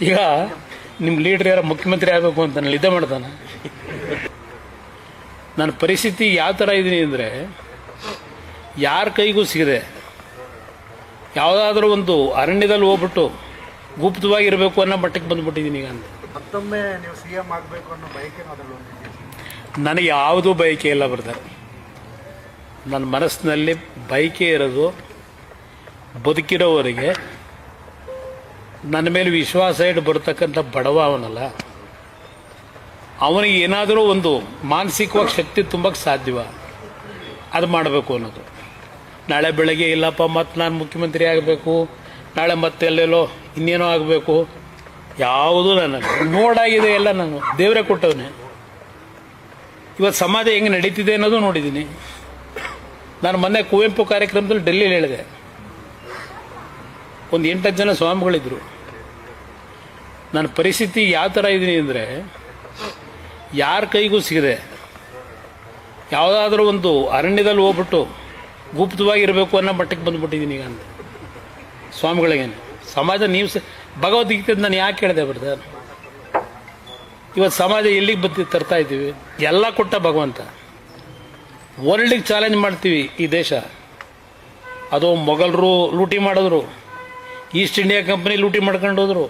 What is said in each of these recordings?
ಈಗ ನಿಮ್ಮ ಲೀಡರ್ ಯಾರ ಮುಖ್ಯಮಂತ್ರಿ ಆಗಬೇಕು ಅಂತ ನಾನು ಇದ್ದೇ ಮಾಡ್ತಾನೆ. ನನ್ನ ಪರಿಸ್ಥಿತಿ ಯಾವ ಥರ ಇದ್ದೀನಿ ಅಂದರೆ ಯಾರ ಕೈಗೂ ಸಿಗದೆ ಯಾವುದಾದ್ರೂ ಒಂದು ಅರಣ್ಯದಲ್ಲಿ ಹೋಗ್ಬಿಟ್ಟು ಗುಪ್ತವಾಗಿರಬೇಕು ಅನ್ನೋ ಮಟ್ಟಕ್ಕೆ ಬಂದ್ಬಿಟ್ಟಿದ್ದೀನಿ ಈಗ ಅಂತ. ಮತ್ತೊಮ್ಮೆ ನೀವು ಸಿ ಎಂ ಆಗಬೇಕು ಅನ್ನೋ ಬಯಕೆ ನನಗೆ ಯಾವುದೂ ಬಯಕೆ ಇಲ್ಲ ಬರ್ತಾರೆ ನನ್ನ ಮನಸ್ಸಿನಲ್ಲಿ ಬಯಕೆ ಇರೋದು ಬದುಕಿರೋವರೆಗೆ ನನ್ನ ಮೇಲೆ ವಿಶ್ವಾಸ ಇಟ್ಟು ಬರ್ತಕ್ಕಂಥ ಬಡವ ಅವನಲ್ಲ. ಅವನಿಗೆ ಏನಾದರೂ ಒಂದು ಮಾನಸಿಕವಾಗಿ ಶಕ್ತಿ ತುಂಬಕ್ಕೆ ಸಾಧ್ಯವ. ಅದು ಮಾಡಬೇಕು ಅನ್ನೋದು. ನಾಳೆ ಬೆಳಗ್ಗೆ ಇಲ್ಲಪ್ಪ, ಮತ್ತು ನಾನು ಮುಖ್ಯಮಂತ್ರಿ ಆಗಬೇಕು. ನಾಳೆ ಮತ್ತೆ ಎಲ್ಲೆಲ್ಲೋ ಇನ್ನೇನೋ ಆಗಬೇಕು. ಯಾವುದೂ ನನಗೆ ನೋಡಾಗಿದೆ ಎಲ್ಲ ನಾನು. ದೇವರೇ ಕೊಟ್ಟವನೇ. ಇವತ್ತು ಸಮಾಜ ಹೆಂಗೆ ನಡೀತಿದೆ ಅನ್ನೋದು ನೋಡಿದ್ದೀನಿ. ನಾನು ಮೊನ್ನೆ ಕುವೆಂಪು ಕಾರ್ಯಕ್ರಮದಲ್ಲಿ ಡೆಲ್ಲಿಲಿ ಹೇಳಿದೆ. ಒಂದು ಎಂಟತ್ತು ಜನ ಸ್ವಾಮಿಗಳಿದ್ರು. ನನ್ನ ಪರಿಸ್ಥಿತಿ ಯಾವ ಥರ ಇದ್ದೀನಿ ಅಂದರೆ ಯಾರ ಕೈಗೂ ಸಿಗದೆ ಯಾವುದಾದ್ರೂ ಒಂದು ಅರಣ್ಯದಲ್ಲಿ ಹೋಗ್ಬಿಟ್ಟು ಗುಪ್ತವಾಗಿರಬೇಕು ಅನ್ನೋ ಮಟ್ಟಕ್ಕೆ ಬಂದ್ಬಿಟ್ಟಿದ್ದೀನಿ ಈಗ ಅಂತ. ಸ್ವಾಮಿಗಳಿಗೇನು ಸಮಾಜ ನೀವು ಸ ಭಗವದ್ಗೀತೆ ನಾನು ಯಾಕೆ ಹೇಳಿದೆ ಬರ್ತಾರೆ ಇವತ್ತು ಸಮಾಜ ಎಲ್ಲಿಗೆ ಬತ್ತಿ ತರ್ತಾ ಇದ್ದೀವಿ? ಎಲ್ಲ ಕೊಟ್ಟ ಭಗವಂತ. ವರ್ಲ್ಡಿಗೆ ಚಾಲೆಂಜ್ ಮಾಡ್ತೀವಿ ಈ ದೇಶ. ಅದು ಮೊಘಲರು ಲೂಟಿ ಮಾಡಿದ್ರು. ಈಸ್ಟ್ ಇಂಡಿಯಾ ಕಂಪ್ನಿ ಲೂಟಿ ಮಾಡ್ಕೊಂಡು ಹೋದ್ರು.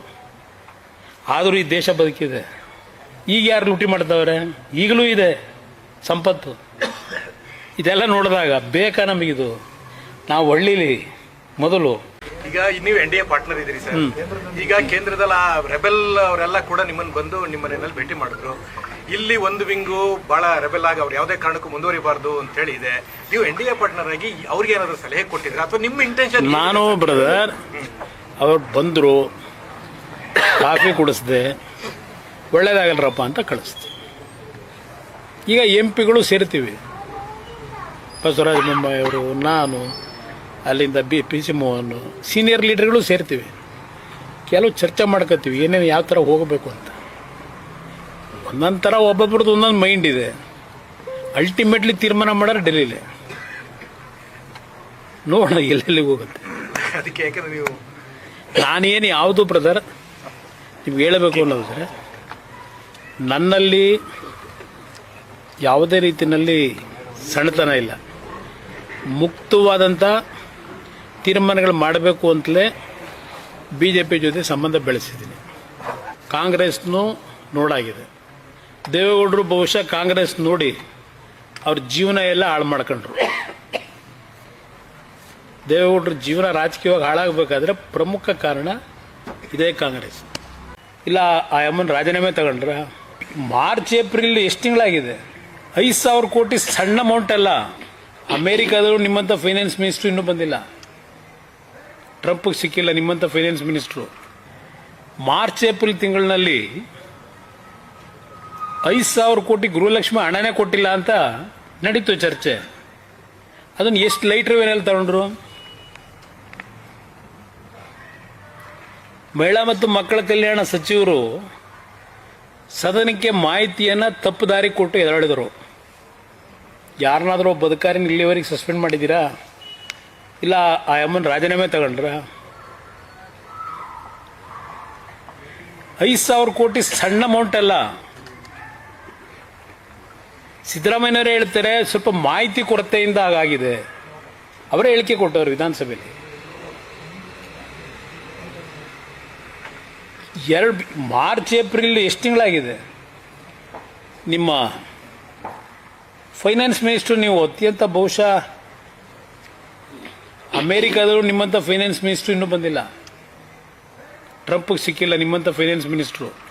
ಆದರೂ ಈ ದೇಶ ಬದುಕಿದೆ. ಈಗ ಯಾರು ಲೂಟಿ ಮಾಡ್ತಾವ್ರೆ ಈಗಲೂ ಇದೆ ಸಂಪತ್ತು. ಇದೆಲ್ಲ ನೋಡಿದಾಗ ಬೇಕಾ ನಮಗಿದು? ನಾವು ಒಳ್ಳೀಲಿ ಮೊದಲು. ಈಗ ನೀವು ಎನ್ ಡಿ ಎ ಪಾರ್ಟ್ನರ್ ಇದ್ದೀರಿ ಸರ್. ಈಗ ಕೇಂದ್ರದಲ್ಲಿ ಆ ರೆಬೆಲ್ ಅವರೆಲ್ಲ ಕೂಡ ನಿಮ್ಮನ್ನು ಬಂದು ನಿಮ್ಮ ಮನೆಯಲ್ಲಿ ಭೇಟಿ ಮಾಡಿದ್ರು. ಇಲ್ಲಿ ಒಂದು ವಿಂಗು ಬಹಳ ರೆಬೆಲ್ ಆಗಿ ಅವ್ರು ಯಾವುದೇ ಕಾರಣಕ್ಕೂ ಮುಂದುವರಿಬಾರ್ದು ಅಂತ ಹೇಳಿ ಇದೆ. ನೀವು ಎನ್ ಡಿ ಎ ಪಾರ್ಟ್ನರ್ ಆಗಿ ಅವ್ರಿಗೆ ಏನಾದ್ರು ಸಲಹೆ ಕೊಟ್ಟಿದ್ರೆ? ಅಥವಾ ನಿಮ್ಮ ಇಂಟೆನ್ಷನ್ ನಾನು ಬ್ರದರ್ ಅವ್ರು ಬಂದರು. ಕಾಫಿ ಕುಡಿಸ್ದೆ ಒಳ್ಳೇದಾಗಲ್ರಪ್ಪ ಅಂತ ಕಳಿಸ್ದೆ. ಈಗ ಎಂ ಪಿಗಳು ಸೇರ್ತೀವಿ. ಬಸವರಾಜ ಬೊಮ್ಮಾಯಿ ಅವರು ನಾನು ಅಲ್ಲಿಂದ B P C Mohan senior ಲೀಡರ್ಗಳು ಸೇರ್ತೀವಿ. ಕೆಲವು ಚರ್ಚೆ ಮಾಡ್ಕೋತೀವಿ ಏನೇನು ಯಾವ ಥರ ಹೋಗಬೇಕು ಅಂತ. ಒಂದೊಂದು ಥರ ಒಬ್ಬೊಬ್ರದ್ದು ಒಂದೊಂದು ಮೈಂಡ್ ಇದೆ. ಅಲ್ಟಿಮೇಟ್ಲಿ ತೀರ್ಮಾನ ಮಾಡೋರು ಡೆಲ್ಲಿಲೇ. ನೋಡೋಣ ಎಲ್ಲೆಲ್ಲಿಗೆ ಹೋಗುತ್ತೆ. ಅದಕ್ಕೆ ಯಾಕಂದ್ರೆ ನೀವು ನಾನೇನು ಯಾವುದು ಬ್ರದರ್ ನಿಮ್ಗೆ ಹೇಳಬೇಕು ಅನ್ನೋದ್ರೆ ನನ್ನಲ್ಲಿ ಯಾವುದೇ ರೀತಿಯಲ್ಲಿ ಸಣ್ಣತನ ಇಲ್ಲ. ಮುಕ್ತವಾದಂಥ ತೀರ್ಮಾನಗಳು ಮಾಡಬೇಕು ಅಂತಲೇ ಬಿ ಜೆ ಪಿ ಜೊತೆ ಸಂಬಂಧ ಬೆಳೆಸಿದ್ದೀನಿ. ಕಾಂಗ್ರೆಸ್ನೂ ನೋಡಾಗಿದೆ. ದೇವೇಗೌಡರು ಬಹುಶಃ ಕಾಂಗ್ರೆಸ್ ನೋಡಿ ಅವ್ರ ಜೀವನ ಎಲ್ಲ ಹಾಳು ಮಾಡ್ಕೊಂಡ್ರು. ದೇವೇಗೌಡರ ಜೀವನ ರಾಜಕೀಯವಾಗಿ ಹಾಳಾಗಬೇಕಾದ್ರೆ ಪ್ರಮುಖ ಕಾರಣ ಇದೇ ಕಾಂಗ್ರೆಸ್. ಇಲ್ಲ, ಆ ಅಮ್ಮನ ರಾಜೀನಾಮೆ ತಗೊಂಡ್ರ? ಮಾರ್ಚ್, ಏಪ್ರಿಲ್ ಎಷ್ಟು ತಿಂಗಳಾಗಿದೆ? ಐದು ಸಾವಿರ ಕೋಟಿ ಸಣ್ಣ ಅಮೌಂಟ್ ಅಲ್ಲ. ಅಮೇರಿಕಾದವರು ನಿಮ್ಮಂಥ ಫೈನಾನ್ಸ್ ಮಿನಿಸ್ಟ್ರು ಇನ್ನೂ ಬಂದಿಲ್ಲ. ಟ್ರಂಪ್ಗೆ ಸಿಕ್ಕಿಲ್ಲ ನಿಮ್ಮಂಥ ಫೈನಾನ್ಸ್ ಮಿನಿಸ್ಟ್ರು ಮಾರ್ಚ್, ಏಪ್ರಿಲ್ ತಿಂಗಳಿನಲ್ಲಿ ಐದು ಸಾವಿರ ಕೋಟಿ ಗೃಹಲಕ್ಷ್ಮಿ ಹಣನೇ ಕೊಟ್ಟಿಲ್ಲ ಅಂತ ನಡೀತು ಚರ್ಚೆ. ಅದನ್ನು ಎಷ್ಟು ಲೈಟ್ರ್ ವೇನಲ್ಲಿ ತಗೊಂಡ್ರು? ಮಹಿಳಾ ಮತ್ತು ಮಕ್ಕಳ ಕಲ್ಯಾಣ ಸಚಿವರು ಸದನಕ್ಕೆ ಮಾಹಿತಿಯನ್ನು ತಪ್ಪು ದಾರಿ ಕೊಟ್ಟು ಎದುರಾಡಿದರು. ಯಾರನ್ನಾದರೂ ಒಬ್ಬ ಅಧಿಕಾರಿನ ಇಲ್ಲಿವರೆಗೆ ಸಸ್ಪೆಂಡ್ ಮಾಡಿದ್ದೀರಾ? ಇಲ್ಲ, ಆ ಅಮ್ಮನ ರಾಜೀನಾಮೆ ತಗೊಂಡ್ರ? ಐದು ಸಾವಿರ ಕೋಟಿ ಸಣ್ಣ ಅಮೌಂಟ್ ಅಲ್ಲ. ಸಿದ್ದರಾಮಯ್ಯನವರೇ ಹೇಳ್ತಾರೆ, ಸ್ವಲ್ಪ ಮಾಹಿತಿ ಕೊರತೆಯಿಂದ ಹಾಗಾಗಿದೆ. ಅವರೇ ಹೇಳಿಕೆ ಕೊಟ್ಟವರು ವಿಧಾನಸಭೆಯಲ್ಲಿ. ಎರಡು ಮಾರ್ಚ್, ಏಪ್ರಿಲ್ ಎಷ್ಟು ತಿಂಗಳಾಗಿದೆ? ನಿಮ್ಮ ಫೈನಾನ್ಸ್ ಮಿನಿಸ್ಟ್ರು ನೀವು ಅತ್ಯಂತ ಬಹುಶಃ ಅಮೇರಿಕಾದವರು ನಿಮ್ಮಂಥ ಫೈನಾನ್ಸ್ ಮಿನಿಸ್ಟ್ರು ಇನ್ನೂ ಬಂದಿಲ್ಲ. ಟ್ರಂಪ್ಗೆ ಸಿಕ್ಕಿಲ್ಲ ನಿಮ್ಮಂಥ ಫೈನಾನ್ಸ್ ಮಿನಿಸ್ಟ್ರು.